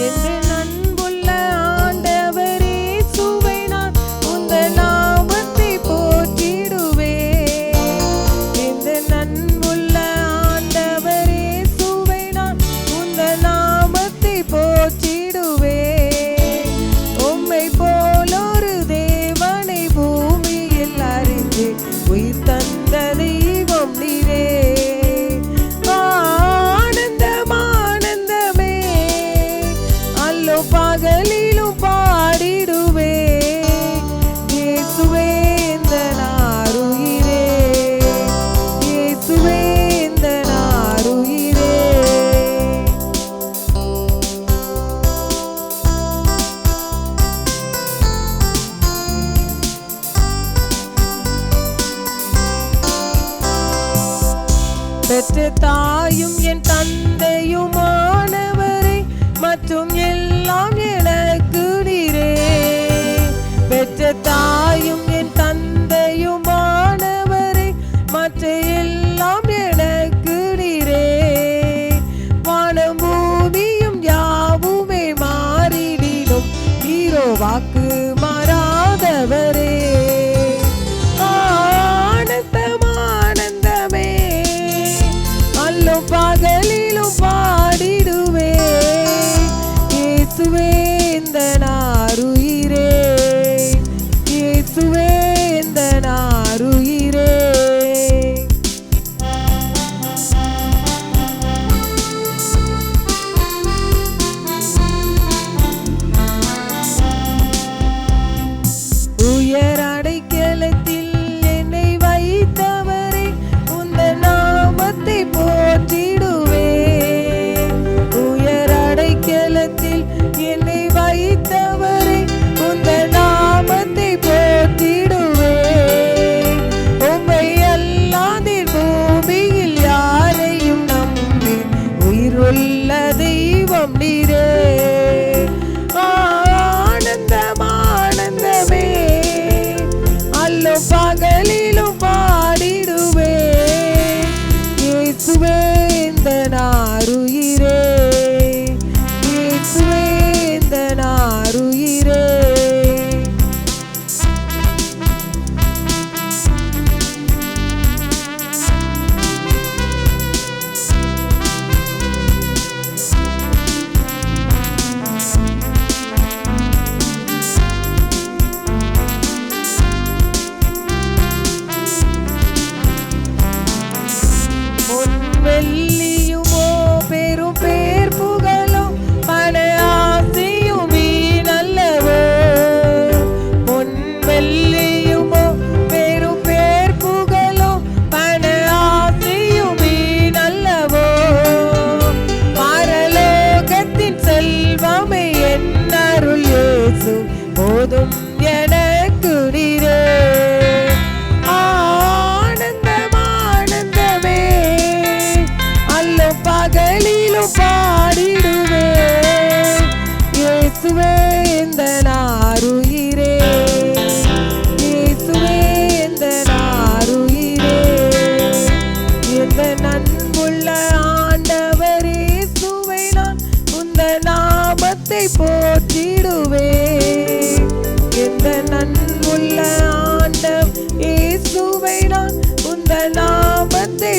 Yeah. Jehovah.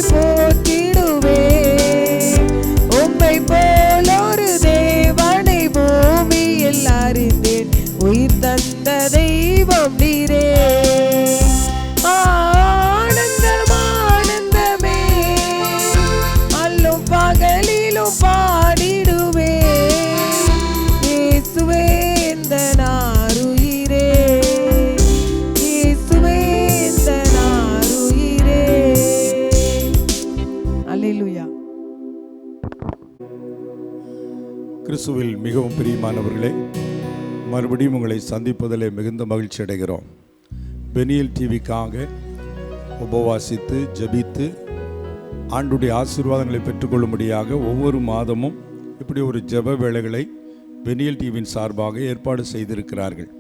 people. இயேசுவில் மிகவும் பிரியமானவர்களே மறுபடியும் உங்களை சந்திப்பதிலே மிகுந்த மகிழ்ச்சி அடைகிறோம். பெனியல் டிவிக்காக உபவாசித்து ஜெபித்து ஆண்டுடைய ஆசீர்வாதங்களை பெற்றுக்கொள்ளும்படியாக ஒவ்வொரு மாதமும் இப்படி ஒரு ஜெப வேளைகளை பெனியல் டிவியின் சார்பாக ஏற்பாடு செய்திருக்கிறார்கள்.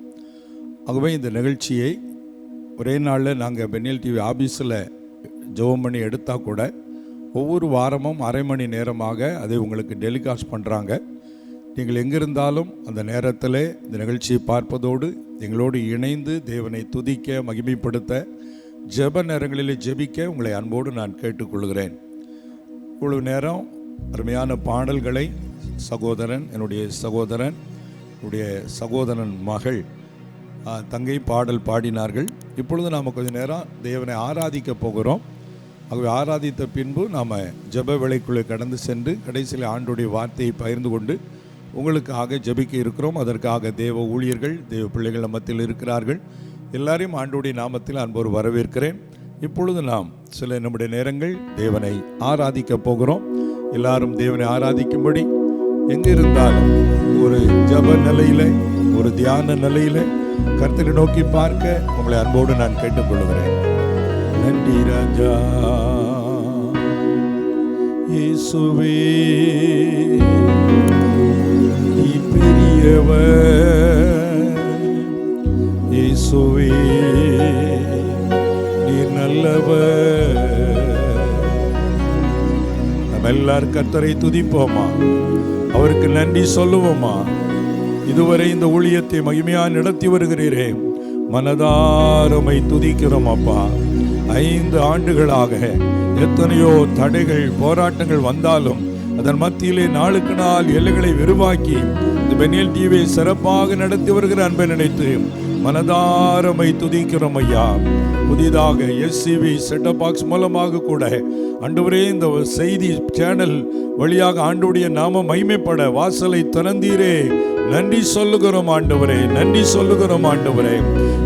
ஆகவே இந்த நிகழ்ச்சியை ஒரே நாளில் நாங்கள் பெனியல் டிவி ஆபீஸில் ஜெபம் பண்ணி எடுத்தால் கூட ஒவ்வொரு வாரமும் அரை மணி நேரமாக அதை உங்களுக்கு டெலிகாஸ்ட் பண்ணுறாங்க நீங்கள் எங்கிருந்தாலும் அந்த நேரத்தில் இந்த நிகழ்ச்சியை பார்ப்பதோடு எங்களோடு இணைந்து தேவனை துதிக்க மகிமைப்படுத்த ஜெப நேரங்களிலே ஜெபிக்க உங்களை அன்போடு நான் கேட்டுக்கொள்கிறேன். இவ்வளவு நேரம் அருமையான பாடல்களை சகோதரன் என்னுடைய சகோதரன் என்னுடைய சகோதரன் மகள் தங்கை பாடல் பாடினார்கள். இப்பொழுது நாம் கொஞ்ச நேரம் தேவனை ஆராதிக்க போகிறோம். ஆகவே ஆராதித்த பின்பு நாம் ஜெப வேளைக்குள்ளே கடந்து சென்று கடைசியில் ஆண்டுடைய வார்த்தையை பகிர்ந்து கொண்டு உங்களுக்காக ஜெபிக்க இருக்கிறோம். அதற்காக தேவ ஊழியர்கள் தேவ பிள்ளைகள் மத்தியில் இருக்கிறார்கள். எல்லாரையும் ஆண்டோடைய நாமத்தில் அன்போடு வரவேற்கிறேன். இப்பொழுது நாம் சில நம்முடைய நேரங்கள் தேவனை ஆராதிக்க போகிறோம். எல்லாரும் தேவனை ஆராதிக்கும்படி எங்கிருந்தாலும் ஒரு ஜப நிலையில் ஒரு தியான நிலையில் கர்த்தரை நோக்கி பார்க்க உங்களை அன்போடு நான் கேட்டுக்கொள்கிறேன். நன்றி ராஜா. இயேசுவே. நீ பெரியவர் இயேசுவே நீ நல்லவர். நம்ம எல்லாரும் கர்த்தரை துதிப்போமா? அவருக்கு நன்றி சொல்லுவோமா? இதுவரை இந்த ஊழியத்தை மகிமையா நடத்தி வருகிறீரே. மனதாரமை துதிக்கிறோம் அப்பா. ஐந்து ஆண்டுகளாக எத்தனையோ தடைகள் போராட்டங்கள் வந்தாலும் அதன் மத்தியிலே நாளுக்கு நாள் எல்லைகளை விரிவாக்கி இந்த பெண்ணியல் டிவியை சிறப்பாக நடத்தி வருகிற அன்பை நினைத்து மனதாரமை துதிக்கிறோம் ஐயா. புதிதாக எஸ்சிவி செட்டப் பாக்ஸ் மூலமாக கூட அன்றுவரே இந்த செய்தி சேனல் வழியாக ஆண்டுடைய நாம மைமைப்பட வாசலை திறந்தீரே. நன்றி சொல்லுகிறோம் ஆண்டவரே நன்றி சொல்லுகிறோம் ஆண்டவரே.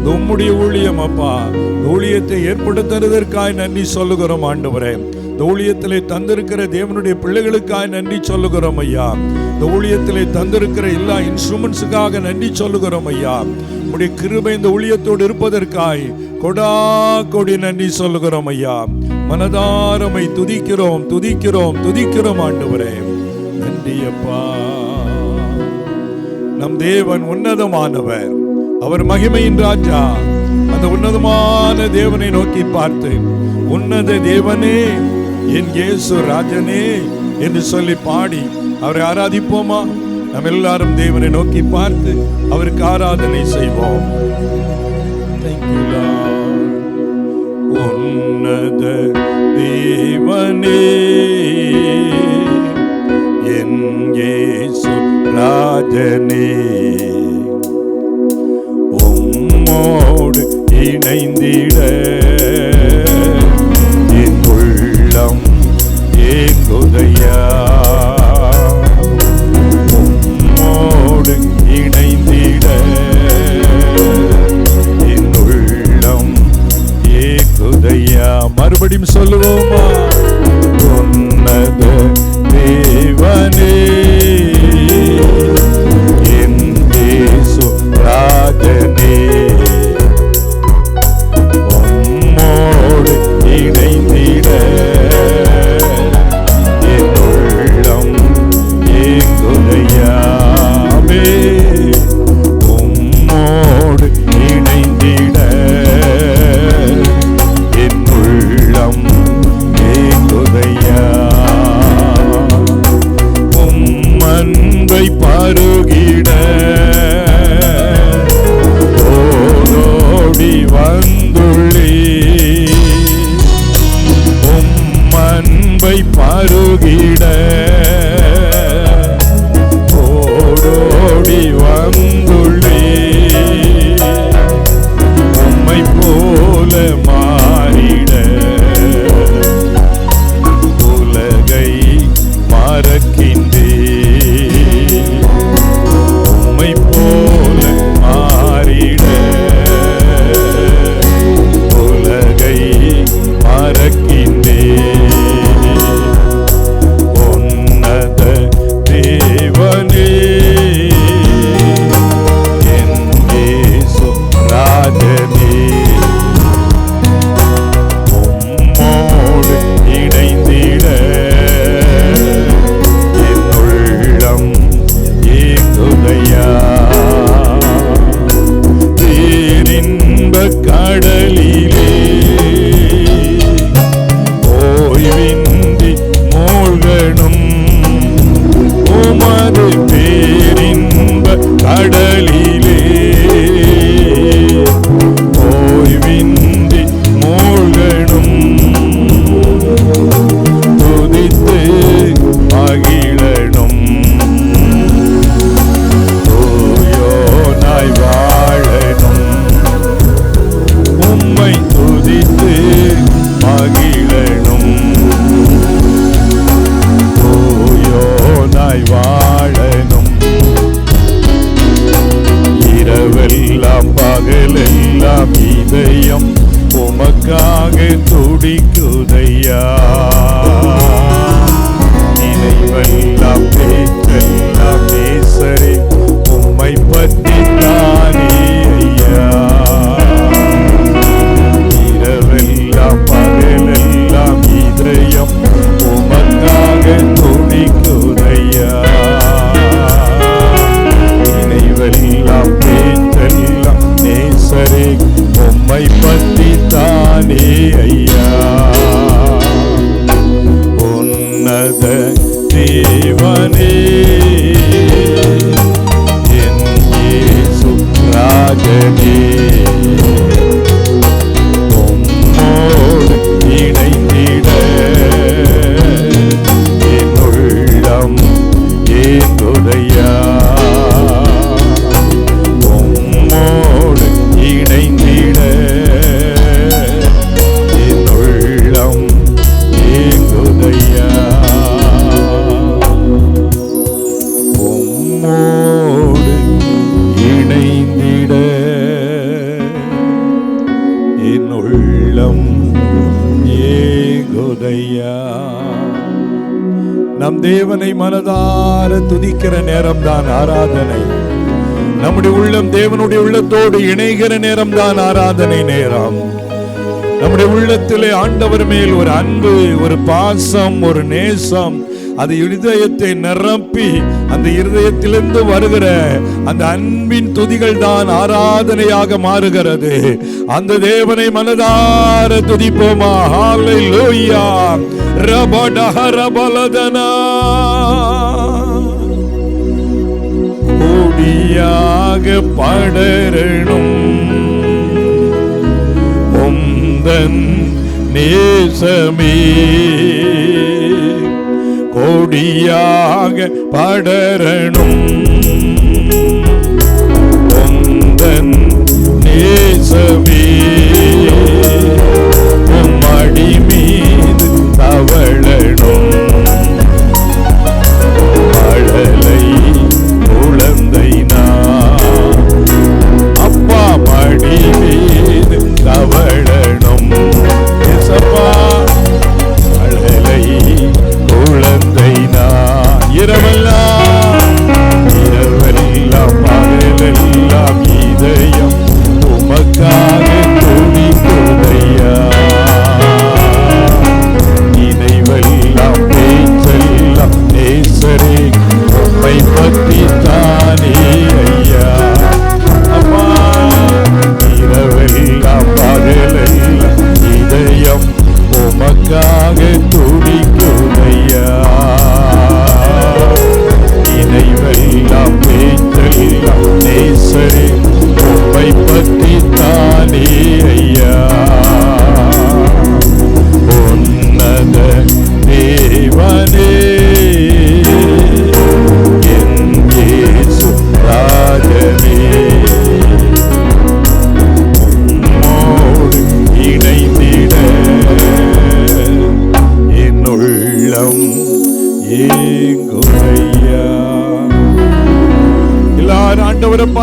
உம்முடைய ஊழியம் அப்பா ஊழியத்தை ஏற்படுத்துறதற்காய் நன்றி சொல்லுகிறோம் ஆண்டவரே. இந்த ஊழியத்திலே தந்திருக்கிற தேவனுடைய பிள்ளைகளுக்காய் நன்றி சொல்லுகிறோம் ஐயா. இந்த ஊழியத்திலே தந்திருக்கிற எல்லா இன்ஸ்ட்ருமெண்ட்ஸுக்காக நன்றி சொல்லுகிறோம் ஐயா. உடைய கிருபை இந்த ஊழியத்தோடு இருப்பதற்காய் கொடா கொடி நன்றி சொல்லுகிறோம் ஐயா. மனதாரமை துதிக்கிறோம் துதிக்கிறோம் துதிக்கிறோம் ஆண்டவரே. நன்றி அப்பா. நம் தேவன் உன்னதமானவர். அவர் மகிமையின் ராஜா. அந்த உன்னதமான தேவனை நோக்கி பார்த்து உன்னத தேவனே என் இயேசு ராஜனே என்று சொல்லி பாடி அவரை ஆராதிப்போமா? நம்ம எல்லாரும் தேவனை நோக்கி பார்த்து அவருக்கு ஆராதனை செய்வோம். உன்னத தேவனே என் இயேசு ராஜனே உம்மோடு இணைந்திட ஏங்குதையா உம்மோடு இணைந்திட. என் உள்ளம் மறுபடியும் சொல்லுவோமா? தேவனே. நேரம் தான் ஆராதனை. நம்முடைய உள்ளம் தேவனுடைய உள்ளத்தோடு இணைகிற நேரம் தான் ஆராதனை நேரம். நம்முடைய உள்ளத்திலே ஆண்டவர் மேல் ஒரு அன்பு ஒரு பாசம் ஒரு நேசம் அது இருதயத்தை நிரப்பி அந்த இருதயத்திலிருந்து வருகிற அந்த அன்பின் துதிகள் தான் ஆராதனையாக மாறுகிறது. அந்த தேவனை மனதார துதிப்போமா? ஹalleluya ரபடஹ ரபலதனா கொடியாக படரணும். உந்தன் நேசமே. கொடியாக படரணும். உந்தன் நேசமே.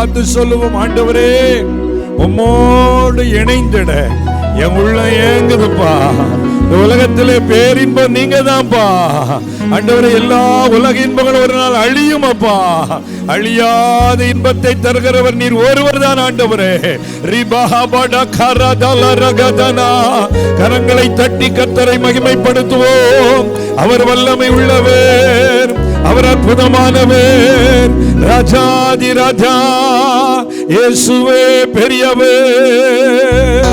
பார்த்து சொல்லுவோம் ஆண்டவரே. உம்மோடு இணைந்திட. என் உள்ள ஏங்குதுப்பா இந்த உலகத்திலே பேரின்பம் நீங்க தான்ப்பா ஆண்டவரே எல்லா உலக இன்பங்களும் ஒரு நாள் அழியும் அப்பா அழியாத இன்பத்தை தருகிறவர் நீர் ஒருவர் தான் ஆண்டவரே ரிபஹபட கரதல ரகதனா கரங்களை தட்டி கத்தரை மகிமைப்படுத்துவோம். அவர் வல்லமை உள்ளவர். அவர் அற்புதமானவர். ராஜாதி ராஜா இயேசுவே பெரியவர்.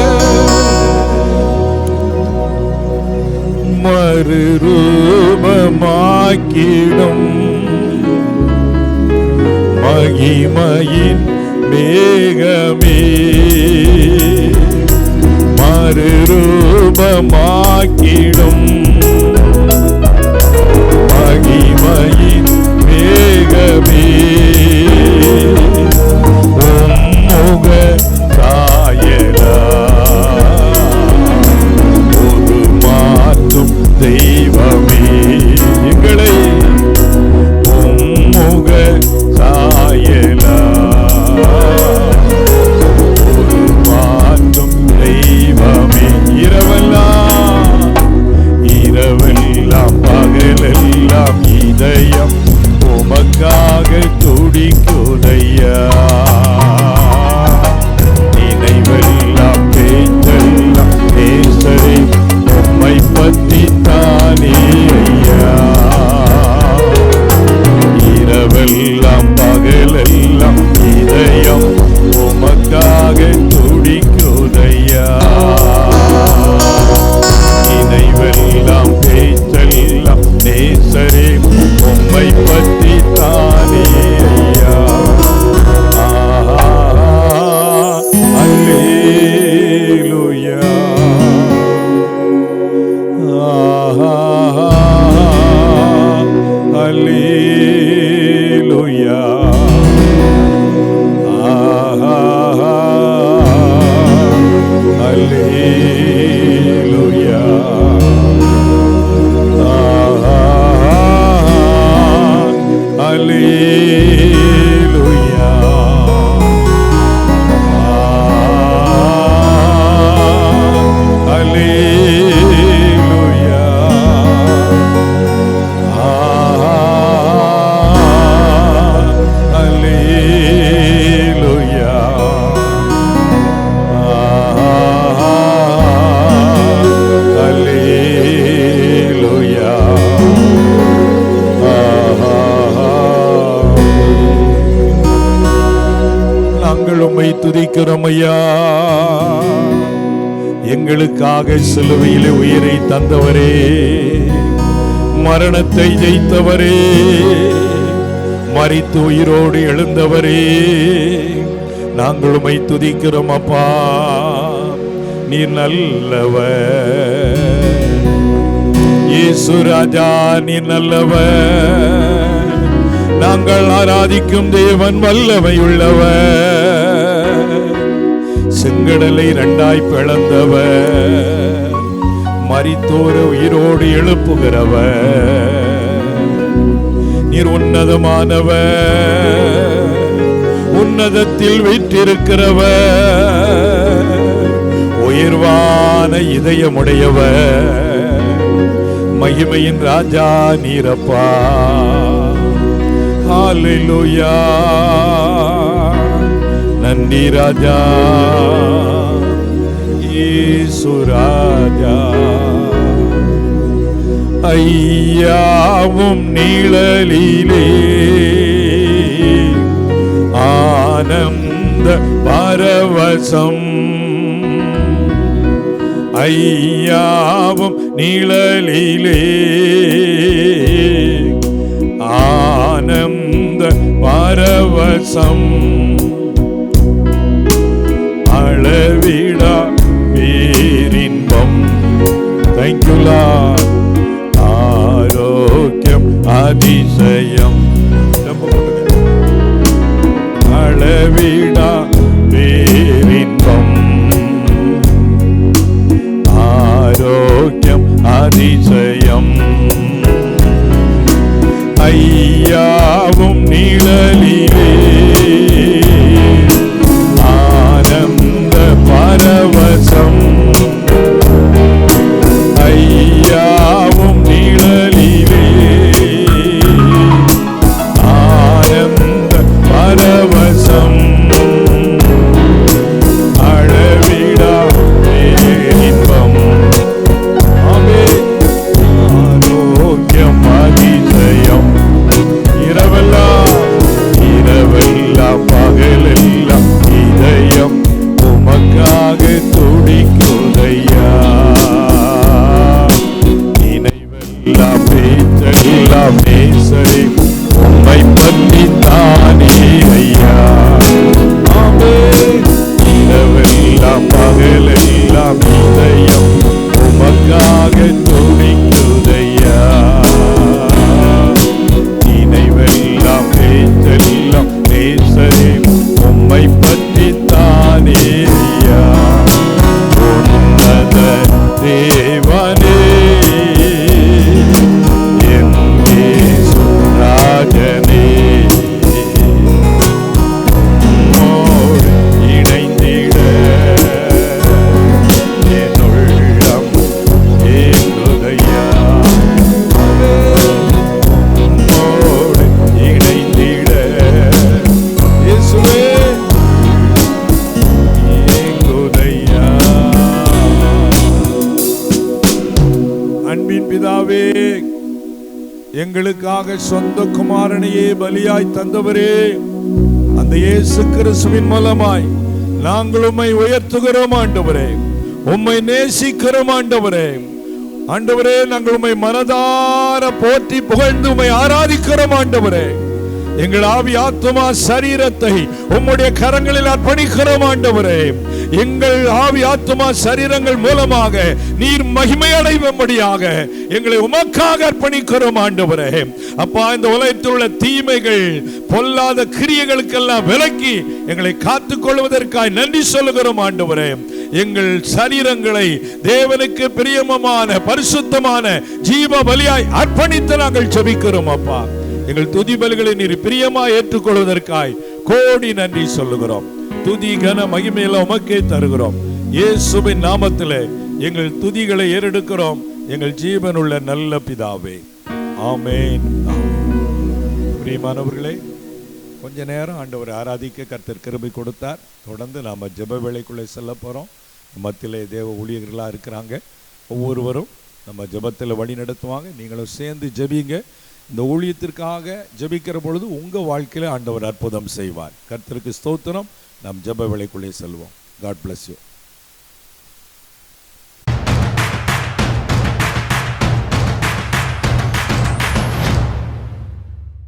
மறுரூபமாக்கிடும் மகிமையின் மேகமே. மறுரூபமாக்கிடும் மகிமையின் எங்களுக்காக சிலுவையிலே உயிரை தந்தவரே. மரணத்தை ஜெயித்தவரே. மறித்து உயிரோடு எழுந்தவரே. நாங்கள் உமை துதிக்கிறோம் அப்பா. நீ நல்லவர். இயேசு ராஜா நீர் நல்லவர். நாங்கள் ஆராதிக்கும் தேவன் வல்லவை உள்ளவர். செங்கடலை ரெண்டாய் பிளந்தவர் மறித்தோர உயிரோடு எழுப்புகிறவர் நீர் உன்னதமானவர் உன்னதத்தில் வீற்றிருக்கிறவர் உயர்வான இதயமுடையவர் மகிமையின் ராஜா நீரப்பா ஹalleluya നന്ദി രാജാ. ഈസുരാജാ അയ്യാവും നീളലിലേ. ആനന്ദ പരവശം. അയ്യാവും നീളലിലേ. ആനന്ദ പരവശം. വിട വീരിൻപം. തയ്ക്കുല ആരോഗ്യം അതിശയം. അളവിട தானே ஐயா உன்னத பலியாய் தந்தவரே. அந்த இயேசு கிறிஸ்துவின் மூலமாய் நாங்கள் உம்மை உயர்த்துகிறோம் ஆண்டவரே. உம்மை நேசிக்கிறோம் ஆண்டவரே. ஆண்டவரே நாங்கள் உம்மை மனதார போற்றி புகழ்ந்து உம்மை ஆராதிக்கிறோம் ஆண்டவரே. எங்கள் ஆவி ஆத்மா சரீரத்தை உம்முடைய கரங்களில் அர்ப்பணிக்கிறோம் ஆண்டவரே. எங்கள் ஆவி ஆத்துமா சரீரங்கள் மூலமாக நீர் மகிமை அடைவும்படியாக எங்களை உமக்காக அர்ப்பணிக்கிறோம் ஆண்டவரே. அப்பா இந்த உலகத்தில் உள்ள தீமைகள் பொல்லாத கிரியைகளுக்கெல்லாம் விலக்கி எங்களை காத்துக் கொள்வதற்காய் நன்றி சொல்லுகிறோம் ஆண்டவரே. எங்கள் சரீரங்களை தேவனுக்கு பிரியமமான பரிசுத்தமான ஜீவ பலியாய் அர்ப்பணித்து நாங்கள் செபிக்கிறோம் அப்பா. எங்கள் துதி பலிகளை நீர் பிரியமா ஏற்றுக்கொள்வதற்காய் கோடி நன்றி சொல்லுகிறோம். துதி கன மகிமையில உமக்கே தருகிறோம். இயேசுவின் நாமத்திலே எங்கள் துதிகளை ஏறெடுக்கிறோம். எங்கள் ஜீவனுள்ள நல்ல பிதாவே. ஆமென். பிரியமானவர்களே கொஞ்ச நேரம் ஆண்டவர் ஆராதிக்க கர்த்தர் கிருபை கொடுத்தார். தொடர்ந்து நாம ஜெப வேலைக்குள்ளே செல்ல போறோம். மத்தியிலே தேவ ஊழியர்களாக இருக்கிறாங்க. ஒவ்வொருவரும் நம்ம ஜெபத்தில் வழி நடத்துவாங்க. நீங்களும் சேர்ந்து ஜெபிங்க. இந்த ஊழியத்திற்காக ஜெபிக்கிற பொழுது உங்கள் வாழ்க்கையில் ஆண்டவர் அற்புதம் செய்வார். கர்த்தருக்கு ஸ்தோத்திரம். நாம் ஜப விலைக்குள்ளே செல்வோம். God bless you